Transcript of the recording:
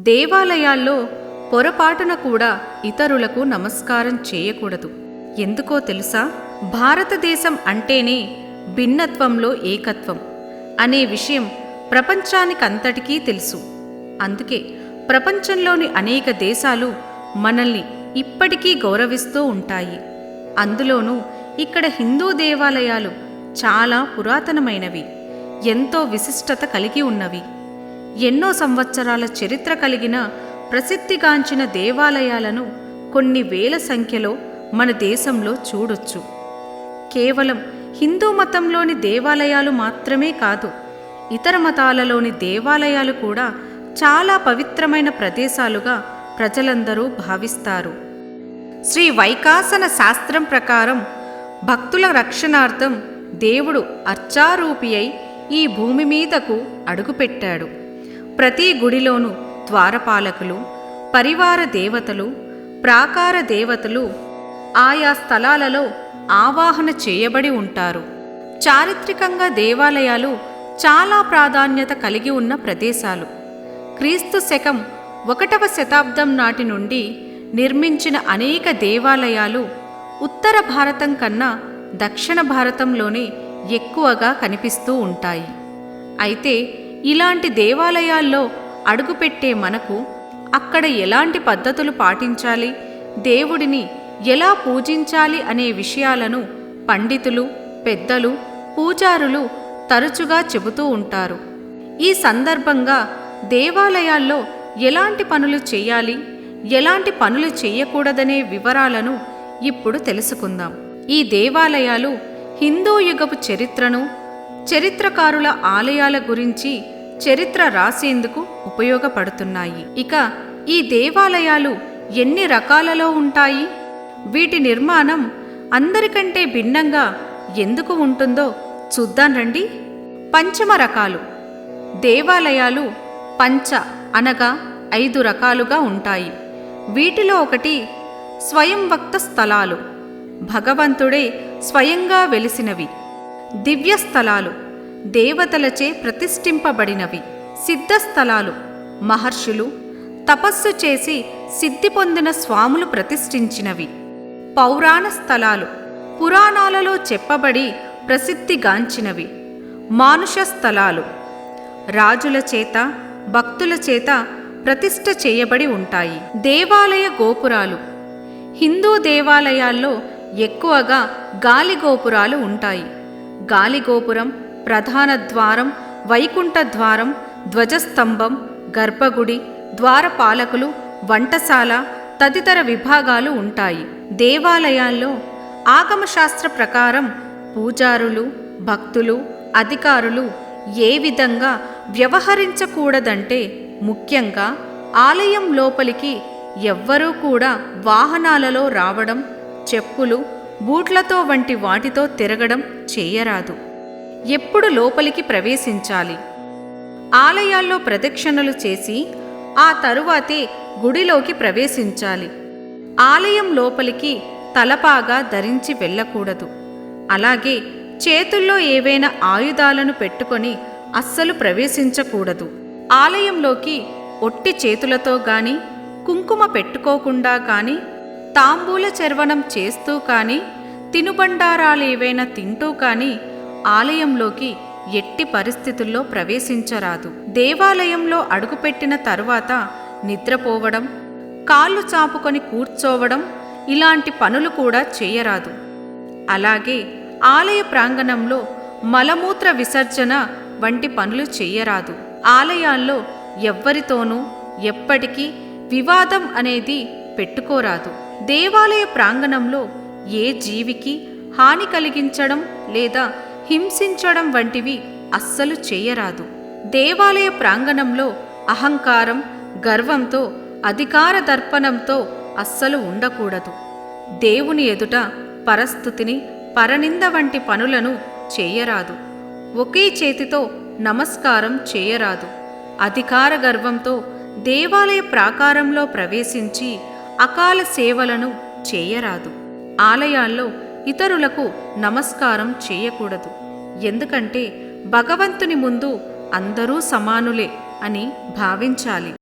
దేవాలయాల్లో పొరపాటున కూడా ఇతరులకు నమస్కారం చేయకూడదు. ఎందుకో తెలుసా? భారతదేశం అంటేనే భిన్నత్వంలో ఏకత్వం అనే విషయం ప్రపంచానికంతటికీ తెలుసు. అందుకే ప్రపంచంలోని అనేక దేశాలు మనల్ని ఇప్పటికీ గౌరవిస్తూ ఉంటాయి. అందులోనూ ఇక్కడ హిందూ దేవాలయాలు చాలా పురాతనమైనవి ఎంతో విశిష్టత కలిగి ఉన్నవి. ఎన్నో సంవత్సరాల చరిత్ర కలిగిన ప్రసిద్ధిగాంచిన దేవాలయాలను కొన్ని వేల సంఖ్యలో మన దేశంలో చూడొచ్చు. కేవలం హిందూ మతంలోని దేవాలయాలు మాత్రమే కాదు ఇతర మతాలలోని దేవాలయాలు కూడా చాలా పవిత్రమైన ప్రదేశాలుగా ప్రజలందరూ భావిస్తారు. శ్రీ వైకాసన శాస్త్రం ప్రకారం భక్తుల రక్షణార్థం దేవుడు అర్చారూపి అయి ఈ భూమి మీదకు అడుగుపెట్టాడు. ప్రతి గుడిలోనూ ద్వారపాలకులు పరివార దేవతలు ప్రాకార దేవతలు ఆయా స్థలాలలో ఆవాహన చేయబడి ఉంటారు. చారిత్రకంగా దేవాలయాలు చాలా ప్రాధాన్యత కలిగి ఉన్న ప్రదేశాలు. క్రీస్తు శకం ఒకటవ శతాబ్దం నాటి నుండి నిర్మించిన అనేక దేవాలయాలు ఉత్తర భారతం కన్నా దక్షిణ భారతంలోనే ఎక్కువగా కనిపిస్తూ ఉంటాయి. అయితే ఇలాంటి దేవాలయాల్లో అడుగుపెట్టే మనకు అక్కడ ఎలాంటి పద్ధతులు పాటించాలి? దేవుడిని ఎలా పూజించాలి అనే విషయాలను పండితులు పెద్దలు పూజారులు తరచుగా చెబుతూ ఉంటారు. ఈ సందర్భంగా దేవాలయాల్లో ఎలాంటి పనులు చేయాలి? ఎలాంటి పనులు చేయకూడదనే వివరాలను ఇప్పుడు తెలుసుకుందాం. ఈ దేవాలయాలు హిందూ యుగపు చరిత్రను చరిత్రకారుల ఆలయాల గురించి చరిత్ర రాసేందుకు ఉపయోగపడుతున్నాయి. ఇక ఈ దేవాలయాలు ఎన్ని రకాలలో ఉంటాయి? వీటి నిర్మాణం అందరికంటే భిన్నంగా ఎందుకు ఉంటుందో చూద్దాం రండి. పంచమ రకాలు. దేవాలయాలు పంచ అనగా ఐదు రకాలుగా ఉంటాయి. వీటిలో ఒకటి స్వయంవక్త స్థలాలు. భగవంతుడే స్వయంగా వెలిసినవి. దివ్యస్థలాలు దేవతలచే ప్రతిష్ఠింపబడినవి. సిద్ధస్థలాలు మహర్షులు తపస్సు చేసి సిద్ధి పొందిన స్వాములు ప్రతిష్ఠించినవి. పౌరాణ స్థలాలు పురాణాలలో చెప్పబడి ప్రసిద్ధిగాంచినవి మానుష స్థలాలు రాజుల చేత భక్తుల చేత ప్రతిష్ఠ చేయబడి ఉంటాయి. దేవాలయ గోపురాలు హిందూ దేవాలయాల్లో ఎక్కువగా గాలి గోపురాలు ఉంటాయి. గాలిగోపురం ప్రధాన ద్వారం వైకుంఠ ద్వారం ధ్వజస్తంభం గర్భగుడి ద్వారపాలకులు వంటశాల తదితర విభాగాలు ఉంటాయి. దేవాలయాల్లో ఆగమశాస్త్ర ప్రకారం పూజారులు భక్తులు అధికారులు ఏ విధంగా వ్యవహరించకూడదంటే ముఖ్యంగా ఆలయం లోపలికి ఎవ్వరూ కూడా వాహనాలలో రావడం చెప్పులు బూట్లతో వంటి వాటితో తిరగడం చేయరాదు. ఎప్పుడు లోపలికి ప్రవేశించాలి? ఆలయాల్లో ప్రదక్షిణలు చేసి ఆ తరువాతే గుడిలోకి ప్రవేశించాలి. ఆలయం లోపలికి తలపాగా ధరించి వెళ్ళకూడదు. అలాగే చేతుల్లో ఏవైనా ఆయుధాలను పెట్టుకొని అస్సలు ప్రవేశించకూడదు. ఆలయంలోకి ఒట్టి చేతులతో గాని కుంకుమ పెట్టుకోకుండా కానీ తాంబూల చర్వణం చేస్తూ కానీ తినుబండారాలేవైనా తింటూ కానీ ఆలయంలోకి ఎట్టి పరిస్థితుల్లో ప్రవేశించరాదు. దేవాలయంలో అడుగుపెట్టిన తరువాత నిద్రపోవడం కాళ్ళు చాపుకొని కూర్చోవడం ఇలాంటి పనులు కూడా చేయరాదు. అలాగే ఆలయ ప్రాంగణంలో మలమూత్ర విసర్జన వంటి పనులు చేయరాదు. ఆలయాల్లో ఎవ్వరితోనూ ఎప్పటికీ వివాదం అనేది పెట్టుకోరాదు. దేవాలయ ప్రాంగణంలో ఏ జీవికి హాని కలిగించడం లేదా హింసించడం వంటివి అస్సలు చేయరాదు. దేవాలయ ప్రాంగణంలో అహంకారం గర్వంతో అధికార దర్పణంతో అస్సలు ఉండకూడదు. దేవుని ఎదుట పరస్థుతిని పరనింద వంటి పనులను చేయరాదు. ఒకే చేతితో నమస్కారం చేయరాదు. అధికార గర్వంతో దేవాలయ ప్రాకారంలో ప్రవేశించి అకాల సేవలను చేయరాదు. ఆలయాల్లో ఇతరులకు నమస్కారం చేయకూడదు. ఎందుకంటే భగవంతుని ముందు అందరూ సమానులే అని భావించాలి.